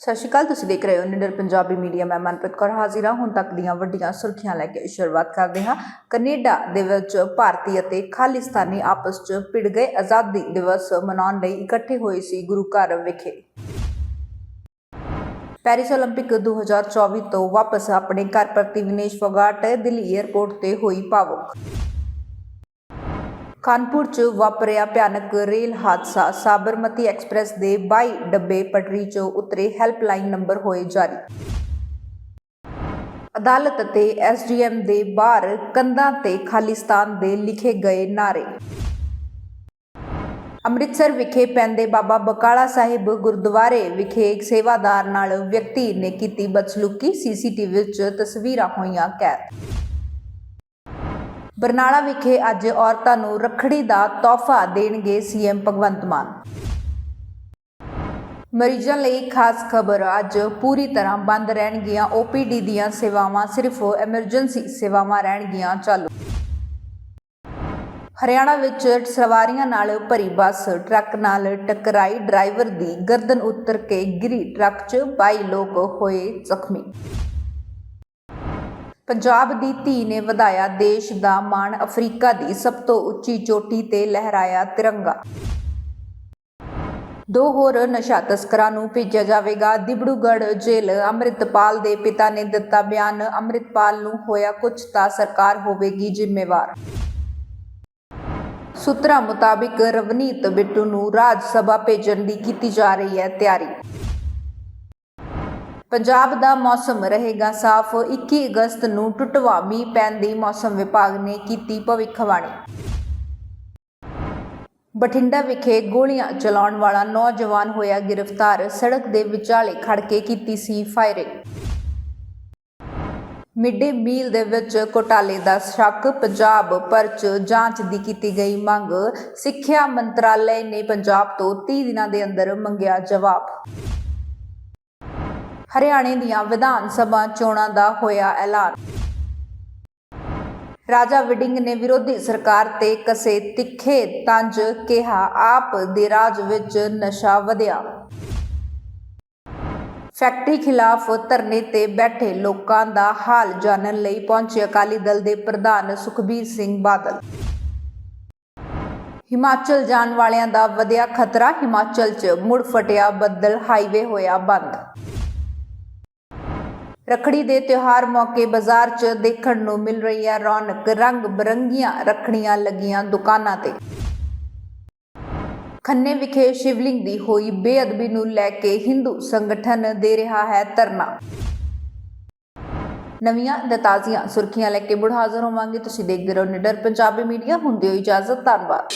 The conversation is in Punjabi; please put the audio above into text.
ਸਤਿ ਸ਼੍ਰੀ ਅਕਾਲ, ਤੁਸੀਂ ਦੇਖ ਰਹੇ ਹੋ ਨਿਡਰ ਪੰਜਾਬੀ ਮੀਡੀਆ। ਮੈਂ ਮਨਪ੍ਰੀਤ ਕੌਰ ਹਾਜ਼ਰ ਹਾਂ। ਹੁਣ ਤੱਕ ਦੀਆਂ ਵੱਡੀਆਂ ਸੁਰਖੀਆਂ ਲੈ ਕੇ ਸ਼ੁਰੂਆਤ ਕਰਦੇ ਹਾਂ। ਕੈਨੇਡਾ ਦੇ ਵਿੱਚ ਭਾਰਤੀ ਅਤੇ ਖਾਲਿਸਤਾਨੀ ਆਪਸ 'ਚ ਭਿੜ ਗਏ। ਆਜ਼ਾਦੀ ਦਿਵਸ ਮਨਾਉਣ ਲਈ ਇਕੱਠੇ ਹੋਏ ਸੀ ਗੁਰੂ ਘਰ ਵਿਖੇ। ਪੈਰਿਸ 올림픽 2024 ਤੋਂ ਵਾਪਸ ਆਪਣੇ ਘਰ ਪ੍ਰਤੀ ਵਿਨੇਸ਼ ਫੋਗਾਟ ਦਿੱਲੀ 에ਅਰਪੋਰਟ ਤੇ ਹੋਈ ਭਾਵੁਕ। ਕਾਨਪੁਰ 'ਚ ਵਾਪਰਿਆ ਭਿਆਨਕ ਰੇਲ ਹਾਦਸਾ, ਸਾਬਰਮਤੀ ਐਕਸਪ੍ਰੈਸ ਦੇ 22 ਡੱਬੇ ਪਟਰੀ 'ਚੋਂ ਉਤਰੇ ਹੈਲਪਲਾਈਨ ਨੰਬਰ ਹੋਏ ਜਾਰੀ। ਅਦਾਲਤ ਅਤੇ ਐਸਡੀਐਮ ਦੇ ਬਾਹਰ ਕੰਧਾਂ ਤੇ ਖਾਲਿਸਤਾਨ ਦੇ ਲਿਖੇ ਗਏ ਨਾਰੇ ਅੰਮ੍ਰਿਤਸਰ ਵਿਖੇ ਪੈਂਦੇ ਬਾਬਾ ਬਕਾਲਾ ਸਾਹਿਬ ਗੁਰਦੁਆਰੇ ਵਿਖੇ ਇੱਕ ਸੇਵਾਦਾਰ ਨਾਲ ਵਿਅਕਤੀ ਨੇ ਕੀਤੀ ਬਦਸਲੂਕੀ, ਸੀਸੀਟੀਵੀ 'ਚ ਤਸਵੀਰਾਂ ਹੋਈਆਂ ਕੈਦ। ਬਰਨਾਲਾ ਵਿਖੇ ਅੱਜ ਔਰਤਾਂ ਨੂੰ ਰੱਖੜੀ ਦਾ ਤੋਹਫਾ ਦੇਣਗੇ ਸੀਐਮ ਭਗਵੰਤ ਮਾਨ। ਮਰੀਜ਼ਾਂ ਲਈ ਖਾਸ ਖਬਰ ਅੱਜ ਪੂਰੀ ਤਰ੍ਹਾਂ ਬੰਦ ਰਹਿਣਗੀਆਂ। ਓਪੀਡੀ ਦੀਆਂ ਸੇਵਾਵਾਂ ਸਿਰਫ ਐਮਰਜੈਂਸੀ ਸੇਵਾਵਾਂ ਰਹਿਣਗੀਆਂ ਚਾਲੂ। ਹਰਿਆਣਾ ਵਿੱਚ ਸਵਾਰੀਆਂ ਨਾਲ ਭਰੀ ਬੱਸ, ਟਰੱਕ ਨਾਲ ਟਕਰਾਈ ਡਰਾਈਵਰ ਦੀ ਗਰਦਨ ਉੱਤਰ ਕੇ ਗਿਰੀ ਟਰੱਕ 'ਚ 22 ਲੋਕ ਹੋਏ ਜ਼ਖਮੀ। ਪੰਜਾਬ ਦੀ ਧੀ ਨੇ ਵਧਾਇਆ ਦੇਸ਼ ਦਾ ਮਾਣ ਅਫਰੀਕਾ ਦੀ ਸਭ ਤੋਂ ਉੱਚੀ ਚੋਟੀ ਤੇ ਲਹਿਰਾਇਆ ਤਿਰੰਗਾ। ਦੋ ਹੋਰ ਨਸ਼ਾ ਤਸਕਰਾਂ ਨੂੰ ਭੇਜਿਆ ਜਾਵੇਗਾ। ਦਿਬੜੂਗੜ੍ਹ ਜੇਲ੍ਹ ਅੰਮ੍ਰਿਤਪਾਲ ਦੇ ਪਿਤਾ ਨੇ ਦਿੱਤਾ ਬਿਆਨ। ਅੰਮ੍ਰਿਤਪਾਲ ਨੂੰ ਹੋਇਆ ਕੁਝ ਤਾਂ ਸਰਕਾਰ ਹੋਵੇਗੀ ਜ਼ਿੰਮੇਵਾਰ। ਸੂਤਰਾਂ ਮੁਤਾਬਿਕ ਰਵਨੀਤ ਬਿੱਟੂ ਨੂੰ ਰਾਜ ਸਭਾ ਭੇਜਣ ਦੀ ਕੀਤੀ ਜਾ ਰਹੀ ਹੈ ਤਿਆਰੀ। ਪੰਜਾਬ ਦਾ ਮੌਸਮ ਰਹੇਗਾ ਸਾਫ਼। 21 ਅਗਸਤ ਨੂੰ ਟੁੱਟਵਾ ਮੀਂਹ ਪੈਣ ਦੀ ਮੌਸਮ ਵਿਭਾਗ ਨੇ ਕੀਤੀ ਭਵਿੱਖਬਾਣੀ। ਬਠਿੰਡਾ ਵਿਖੇ ਗੋਲੀਆਂ ਚਲਾਉਣ ਵਾਲਾ ਨੌਜਵਾਨ ਹੋਇਆ ਗ੍ਰਿਫਤਾਰ। ਸੜਕ ਦੇ ਵਿਚਾਲੇ ਖੜ ਕੇ ਕੀਤੀ ਸੀ ਫਾਇਰਿੰਗ। ਮਿੱਡੇ ਮੀਲ ਦੇ ਵਿੱਚ ਘੋਟਾਲੇ ਦਾ ਸ਼ੱਕ, ਪੰਜਾਬ ਭਰ 'ਚ ਜਾਂਚ ਦੀ ਕੀਤੀ ਗਈ ਮੰਗ। ਸਿੱਖਿਆ ਮੰਤਰਾਲੇ ਨੇ ਪੰਜਾਬ ਤੋਂ 30 ਦਿਨਾਂ ਦੇ ਅੰਦਰ ਮੰਗਿਆ ਜਵਾਬ। ਹਰਿਆਣੇ ਦੀਆਂ ਵਿਧਾਨ ਸਭਾ ਚੋਣਾਂ ਦਾ ਹੋਇਆ ਐਲਾਨ। ਰਾਜਾ ਵਿਡਿੰਗ ਨੇ ਵਿਰੋਧੀ ਸਰਕਾਰ ਤੇ ਕਸੇ ਤਿੱਖੇ ਤੰਜ ਕਿਹਾ, ਆਪ ਦੇ ਰਾਜ ਵਿੱਚ ਨਸ਼ਾ ਵਧਿਆ। ਫੈਕਟਰੀ ਖਿਲਾਫ ਧਰਨੇ ਤੇ ਬੈਠੇ ਲੋਕਾਂ ਦਾ ਹਾਲ ਜਾਣਨ ਲਈ ਪਹੁੰਚੇ ਅਕਾਲੀ ਦਲ ਦੇ ਪ੍ਰਧਾਨ ਸੁਖਬੀਰ ਸਿੰਘ ਬਾਦਲ। ਹਿਮਾਚਲ ਜਾਣ ਵਾਲਿਆਂ ਦਾ ਵਧਿਆ ਖਤਰਾ, ਹਿਮਾਚਲ 'ਚ ਮੁੜ ਫਟਿਆ ਬੱਦਲ, ਹਾਈਵੇ ਹੋਇਆ ਬੰਦ। ਰਖੜੀ ਦੇ ਤਿਉਹਾਰ ਮੌਕੇ ਬਾਜ਼ਾਰ 'ਚ ਦੇਖਣ ਨੂੰ ਮਿਲ ਰਹੀ ਹੈ ਰੌਣਕ। ਰੰਗ ਬਰੰਗੀਆਂ ਰਖੜੀਆਂ ਲੱਗੀਆਂ ਦੁਕਾਨਾਂ ਤੇ। ਖੰਨੇ ਵਿਖੇ ਸ਼ਿਵਲਿੰਗ ਦੀ ਹੋਈ ਬੇਅਦਬੀ ਨੂੰ ਲੈ ਕੇ ਹਿੰਦੂ ਸੰਗਠਨ ਦੇ ਰਿਹਾ ਹੈ ਧਰਨਾ। ਨਵੀਆਂ ਤੇ ਸੁਰਖੀਆਂ ਲੈ ਕੇ ਬੁੜ ਹਾਜ਼ਰ ਹੋਵਾਂਗੇ। ਤੁਸੀਂ ਦੇਖਦੇ ਰਹੋ ਨਿਡਰ ਪੰਜਾਬੀ ਮੀਡੀਆ। ਹੁੰਦੇ ਹੋ ਇਜਾਜ਼ਤ। ਧੰਨਵਾਦ।